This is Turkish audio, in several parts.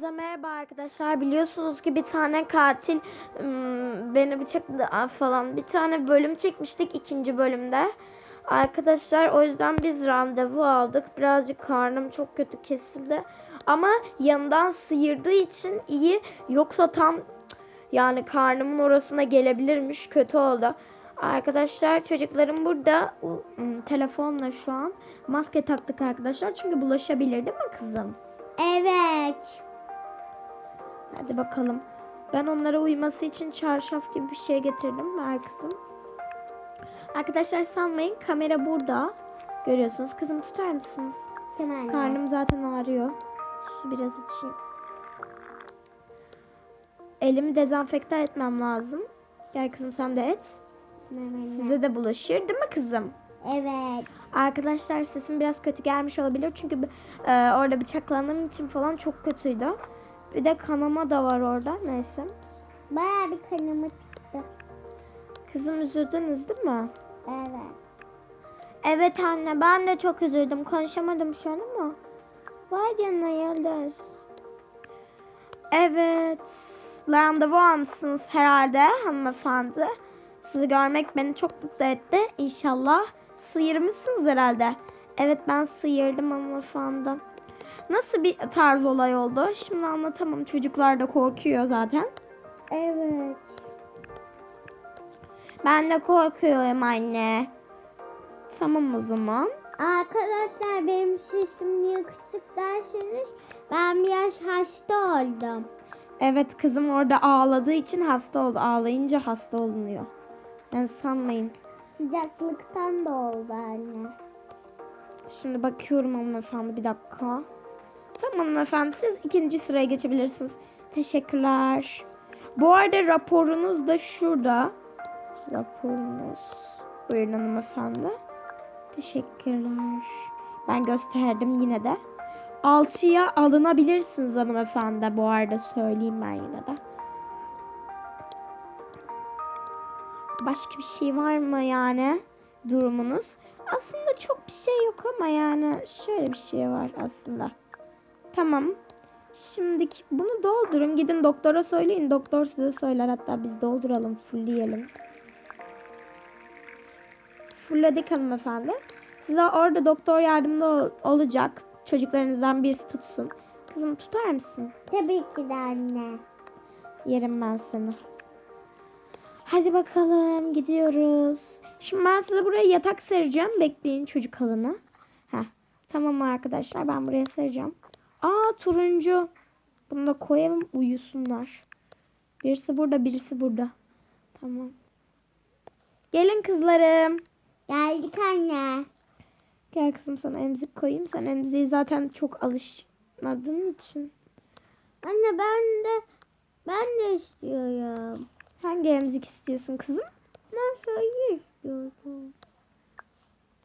Hepinize merhaba arkadaşlar. Biliyorsunuz ki bir tane katil beni bıçakladı ah, falan. Bir tane bölüm çekmiştik ikinci bölümde. Arkadaşlar o yüzden biz randevu aldık. Birazcık karnım çok kötü kesildi. Ama yanından sıyırdığı için iyi. Yoksa tam yani karnımın orasına gelebilirmiş. Kötü oldu. Arkadaşlar çocuklarım burada telefonla şu an maske taktık arkadaşlar. Çünkü bulaşabilir değil mi kızım? Evet. Hadi bakalım. Ben onlara uyması için çarşaf gibi bir şey getirdim. Ver kızım. Arkadaşlar sanmayın kamera burada. Görüyorsunuz. Kızım tutar mısın? Tamam. Karnım zaten ağrıyor. Su biraz içeyim. Elimi dezenfekte etmem lazım. Gel kızım sen de et. Size de bulaşır değil mi kızım? Evet. Arkadaşlar sesim biraz kötü gelmiş olabilir. Çünkü e, orada bıçaklandığım için falan çok kötüydü. Bir de kanama da var orada. Neyse. Baya bir kanımı çıktı. Kızım üzüldünüz değil mi? Evet. Evet anne ben de çok üzüldüm. Konuşamadım şu an ama. Vay canına Yıldız. Evet. Randevu almışsınız herhalde hanımefendi. Sizi görmek beni çok mutlu etti. İnşallah sıyırmışsınız herhalde. Evet ben sıyırdım hanımefendi. Nasıl bir tarz olay oldu? Şimdi anlatamam. Çocuklar da korkuyor zaten. Evet. Ben de korkuyorum anne. Tamam o zaman. Arkadaşlar benim sesim niye kısık derseniz ben biraz hasta oldum. Evet kızım orada ağladığı için hasta oldu. Ağlayınca hasta olunuyor. Yani sanmayın. Sıcaklıktan da oldu anne. Şimdi bakıyorum hanımefendi bir dakika. Tamam hanımefendi siz ikinci sıraya geçebilirsiniz. Teşekkürler. Bu arada raporunuz da şurada. Raporunuz. Buyurun hanımefendi. Teşekkürler. Ben gösterdim yine de. Alçıya alınabilirsiniz hanımefendi. Bu arada söyleyeyim ben yine de. Başka bir şey var mı yani durumunuz? Aslında çok bir şey yok ama yani şöyle bir şey var aslında. Tamam. Şimdiki bunu doldurun. Gidin doktora söyleyin. Doktor size söyler hatta biz dolduralım. Fullleyelim. Fullledik hanımefendi. Size orada doktor yardımda ol- olacak. Çocuklarınızdan birisi tutsun. Kızım tutar mısın? Tabii ki de anne. Yerim ben seni. Hadi bakalım gidiyoruz. Şimdi ben size buraya yatak sereceğim. Bekleyin çocuk alını. Heh. Tamam arkadaşlar ben buraya sereceğim. Aa turuncu. Bunu da koyalım uyusunlar. Birisi burada birisi burada. Tamam. Gelin kızlarım. Geldik anne. Gel kızım sana emzik koyayım. Sen emziği zaten çok alışmadığın için. Anne ben de ben de istiyorum. Hangi emzik istiyorsun kızım? Ben şöyle istiyorum.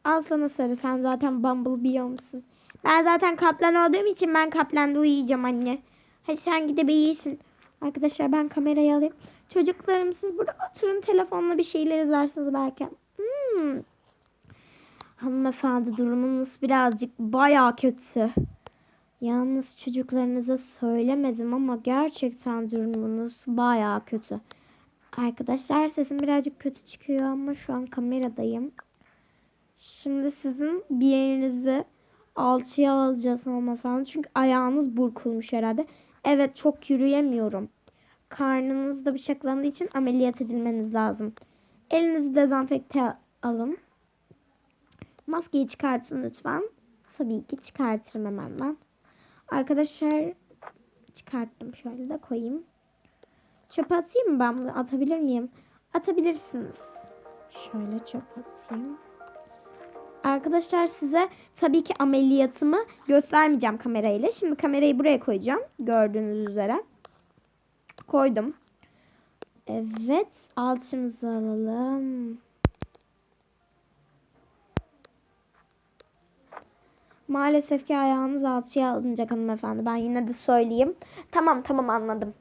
Al sana sarı. Sen zaten Bumblebee musun? Ben zaten kaplan olduğum için ben kaplanda uyuyacağım anne. Hadi sen gidip iyisin. Arkadaşlar ben kamerayı alayım. Çocuklarım siz burada oturun telefonla bir şeyler izlersiniz belki. Hmm. Hanımefendi durumunuz birazcık baya kötü. Yalnız çocuklarınıza söylemedim ama gerçekten durumunuz baya kötü. Arkadaşlar sesim birazcık kötü çıkıyor ama şu an kameradayım. Şimdi sizin bir yerinizi alçıya alacağız hanımefendi. Çünkü ayağınız burkulmuş herhalde. Evet çok yürüyemiyorum. Karnınız da bıçaklandığı için ameliyat edilmeniz lazım. Elinizi dezenfekte alın. Maskeyi çıkartın lütfen. Tabii ki çıkartırım hemen ben. Arkadaşlar çıkarttım şöyle de koyayım. Çöpe atayım mı ben bunu? Atabilir miyim? Atabilirsiniz. Şöyle çöp atayım. Arkadaşlar size tabii ki ameliyatımı göstermeyeceğim kamerayla. Şimdi kamerayı buraya koyacağım. Gördüğünüz üzere. Koydum. Evet. Alçımızı alalım. Maalesef ki ayağınız alçıya alınacak hanımefendi. Ben yine de söyleyeyim. Tamam tamam anladım.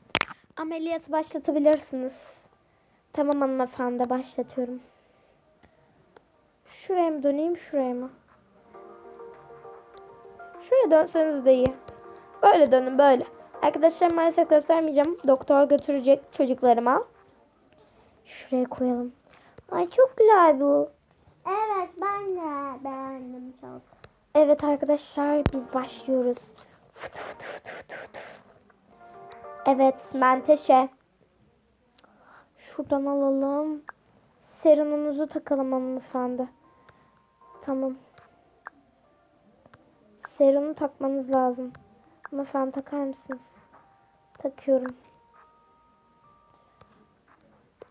Ameliyatı başlatabilirsiniz. Tamam hanımefendi başlatıyorum. Şuraya mı döneyim şuraya mı? Şuraya dönseniz de iyi. Böyle dönün böyle. Arkadaşlar maalesef göstermeyeceğim. Doktor götürecek çocuklarıma. Şuraya koyalım. Ay çok güzel bu. Evet ben de beğendim çok. Evet arkadaşlar biz başlıyoruz. Fıtı fıtı fıtı fıtı fıtı. Evet menteşe. Şuradan alalım. Serumunuzu takalım hanımefendi. Tamam. Serumu takmanız lazım. Hanımefendi takar mısınız? Takıyorum.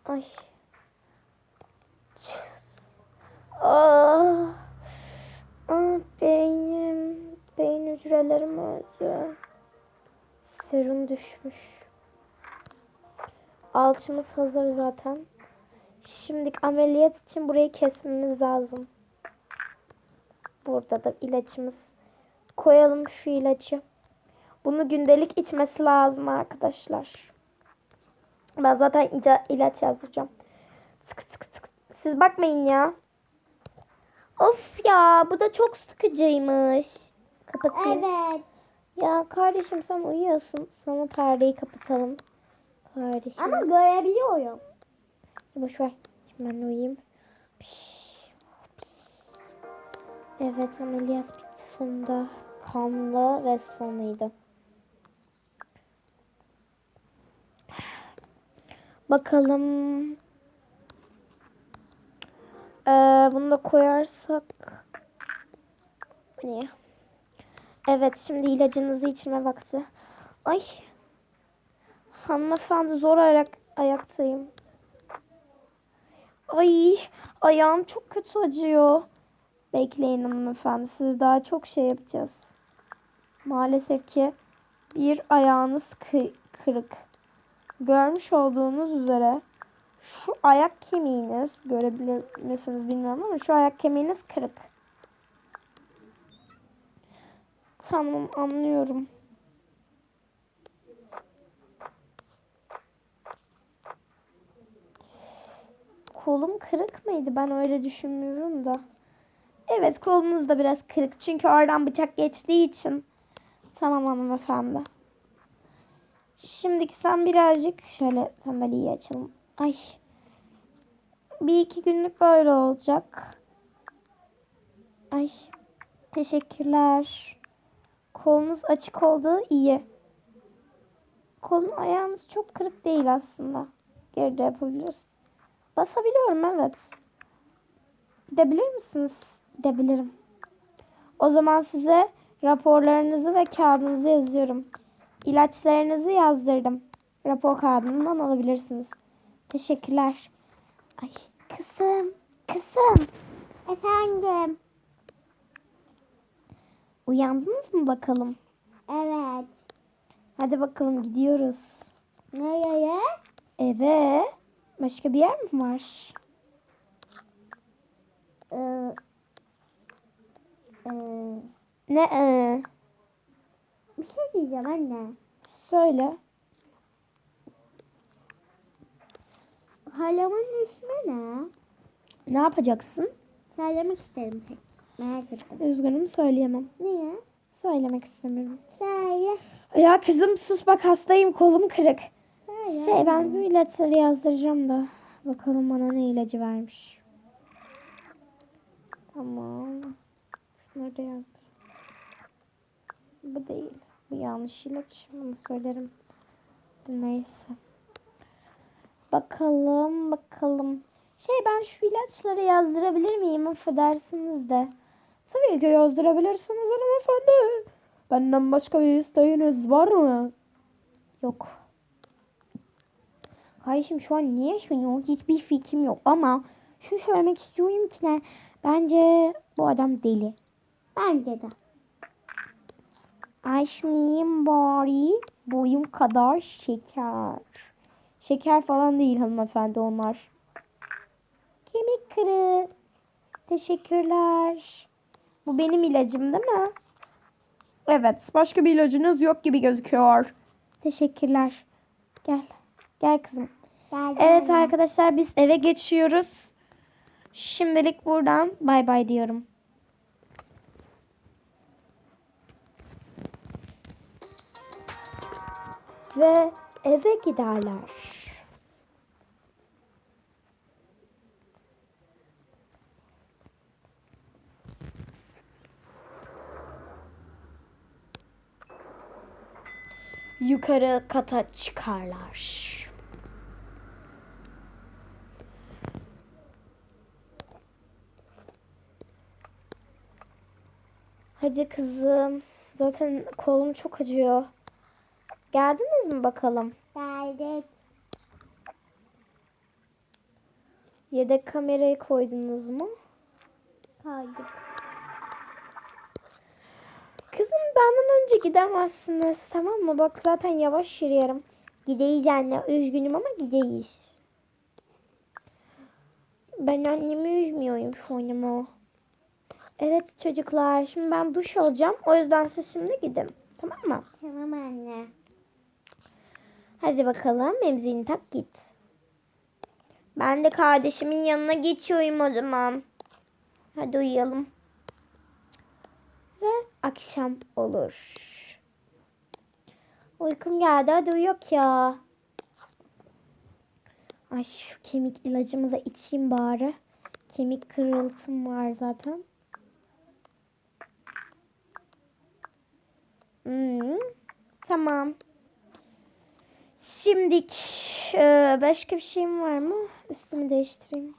Ay. Ah. Ah beynim. Beyin hücrelerim öldü. Serum düşmüş. Alçımız hazır zaten. Şimdilik ameliyat için burayı kesmemiz lazım. Burada da ilacımız. Koyalım şu ilacı. Bunu gündelik içmesi lazım arkadaşlar. Ben zaten ila- ilaç yazdıracağım. Sık sık sık. Siz bakmayın ya. Of ya bu da çok sıkıcıymış. Kapatayım. Evet. Ya kardeşim sen uyuyorsun. Sana perdeyi kapatalım. Kardeşim. Ama görebiliyorum. Boş ver. Şimdi ben uyuyayım. Evet ameliyat bitti sonunda. Kanlı ve sonuydu. Bakalım. Ee, bunu da koyarsak. Ne? Evet şimdi ilacınızı içme vakti. Ay. Hanımefendi zor ayak, ayaktayım. Ay ayağım çok kötü acıyor. Bekleyin hanımefendi size daha çok şey yapacağız. Maalesef ki bir ayağınız kı- kırık. Görmüş olduğunuz üzere şu ayak kemiğiniz görebilir misiniz bilmiyorum ama şu ayak kemiğiniz kırık. Tamam anlıyorum. Kolum kırık mıydı? Ben öyle düşünmüyorum da. Evet kolunuz da biraz kırık. Çünkü oradan bıçak geçtiği için. Tamam hanımefendi. Şimdiki sen birazcık şöyle sandalyeyi açalım. Ay. Bir iki günlük böyle olacak. Ay. Teşekkürler. Kolunuz açık olduğu iyi. Kolun ayağınız çok kırık değil aslında. Geride yapabiliriz. Basabiliyorum evet. Gidebilir misiniz? Gidebilirim. O zaman size raporlarınızı ve kağıdınızı yazıyorum. İlaçlarınızı yazdırdım. Rapor kağıdından alabilirsiniz. Teşekkürler. Ay kızım, kızım. Efendim. Uyandınız mı bakalım? Evet. Hadi bakalım gidiyoruz. Nereye? Eve. Başka bir yer mi var? Ee, ee, Ne? ee? bir şey diyeceğim anne. Söyle. Halamın ismi ne? Ne yapacaksın? Söylemek isterim tek. Merak ettim. Üzgünüm söyleyemem. Niye? Söylemek istemiyorum. Söyle. Ya kızım sus bak hastayım kolum kırık. Söyle. Şey ben bu ilaçları yazdıracağım da. Bakalım bana ne ilacı vermiş. Tamam. Şunları da yazdır. Bu değil. Bu yanlış ilaç. Bunu söylerim. Neyse. Bakalım bakalım. Şey ben şu ilaçları yazdırabilir miyim? Affedersiniz de. Tabii ki yazdırabilirsiniz hanımefendi. Benden başka bir isteğiniz var mı? Yok. Kardeşim şu an niye yaşanıyor? Hiçbir fikrim yok ama şu söylemek istiyorum ki ne? Bence bu adam deli. Bence de. Ayşniyim bari boyum kadar şeker. Şeker falan değil hanımefendi onlar. Kemik kırığı. Teşekkürler. Bu benim ilacım değil mi? Evet. Başka bir ilacınız yok gibi gözüküyor. Teşekkürler. Gel. Gel kızım. Geldim Evet anne. arkadaşlar biz eve geçiyoruz. Şimdilik buradan bay bay diyorum. Ve eve giderler. Yukarı kata çıkarlar. Hadi kızım. Zaten kolum çok acıyor. Geldiniz mi bakalım? Geldik. Yedek kamerayı koydunuz mu? Koyduk. Kızım benden önce gidemezsiniz tamam mı? Bak zaten yavaş yürüyorum. Gideyiz anne. Üzgünüm ama gideyiz. Ben annemi üzmüyorum şu an ama. Evet çocuklar şimdi ben duş alacağım. O yüzden siz şimdi gidin. Tamam mı? Tamam anne. Hadi bakalım emziğini tak git. Ben de kardeşimin yanına geçiyorum o zaman. Hadi uyuyalım. Ve akşam olur. Uykum geldi hadi uyuk ya. Ay şu kemik ilacımı da içeyim bari. Kemik kırıltım var zaten. Hmm, tamam. Şimdik eee, başka bir şeyim var mı? Üstümü değiştireyim.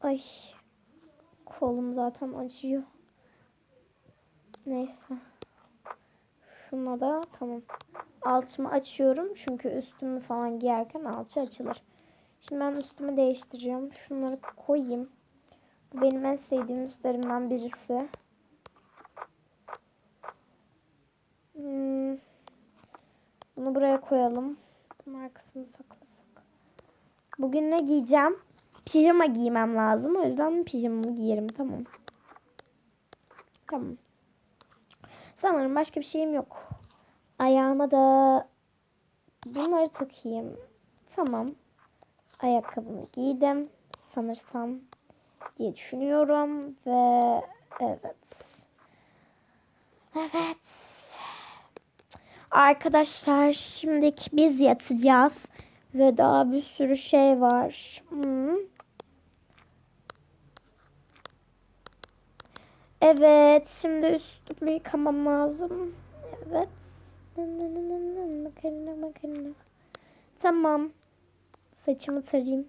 Ay kolum zaten acıyor. Neyse. Şuna da tamam. Alçımı açıyorum çünkü üstümü falan giyerken alçı açılır. Şimdi ben üstümü değiştireceğim. Şunları koyayım. Bu benim en sevdiğim üstlerimden birisi. Hmm. Bunu buraya koyalım. Markasını saklasak. Bugün ne giyeceğim? Pijama giymem lazım. O yüzden pijamamı giyerim. Tamam. Tamam. Sanırım başka bir şeyim yok. Ayağıma da bunları takayım. Tamam. Ayakkabımı giydim. Sanırsam diye düşünüyorum. Ve evet. Evet. Arkadaşlar şimdiki biz yatacağız. Ve daha bir sürü şey var. Hmm. Evet şimdi üstümü yıkamam lazım. Evet. Makarna makarna. Tamam. Saçımı tarayayım.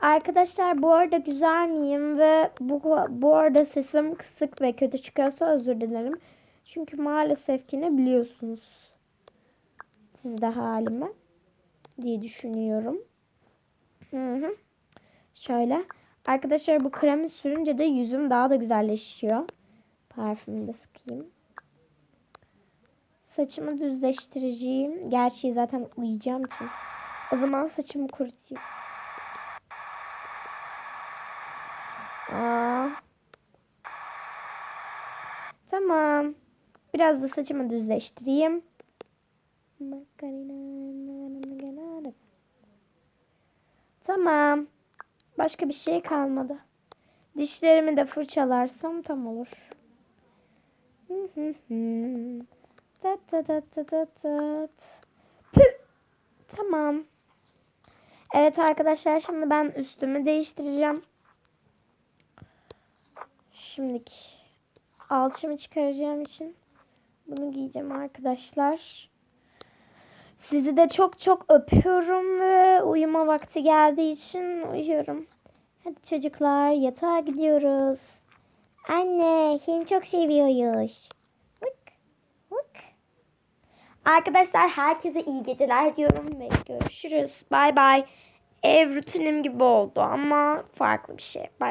Arkadaşlar bu arada güzel miyim ve bu, bu arada sesim kısık ve kötü çıkarsa özür dilerim. Çünkü maalesef ki ne biliyorsunuz siz de halime diye düşünüyorum. Hı hı. Şöyle. Arkadaşlar bu kremi sürünce de yüzüm daha da güzelleşiyor. Parfümü de sıkayım. Saçımı düzleştireceğim. Gerçi zaten uyuyacağım için. O zaman saçımı kurutayım. Aa. Tamam. Biraz da saçımı düzleştireyim. Tamam. Başka bir şey kalmadı. Dişlerimi de fırçalarsam tam olur. Tat tat tat tat tat. Tamam. Evet arkadaşlar şimdi ben üstümü değiştireceğim. Şimdiki alçımı çıkaracağım için bunu giyeceğim arkadaşlar. Sizi de çok çok öpüyorum ve uyuma vakti geldiği için uyuyorum. Hadi çocuklar yatağa gidiyoruz. Anne seni çok seviyoruz. Vık, vık. Arkadaşlar herkese iyi geceler diyorum ve görüşürüz. Bay bay. Ev rutinim gibi oldu ama farklı bir şey. Bay bay.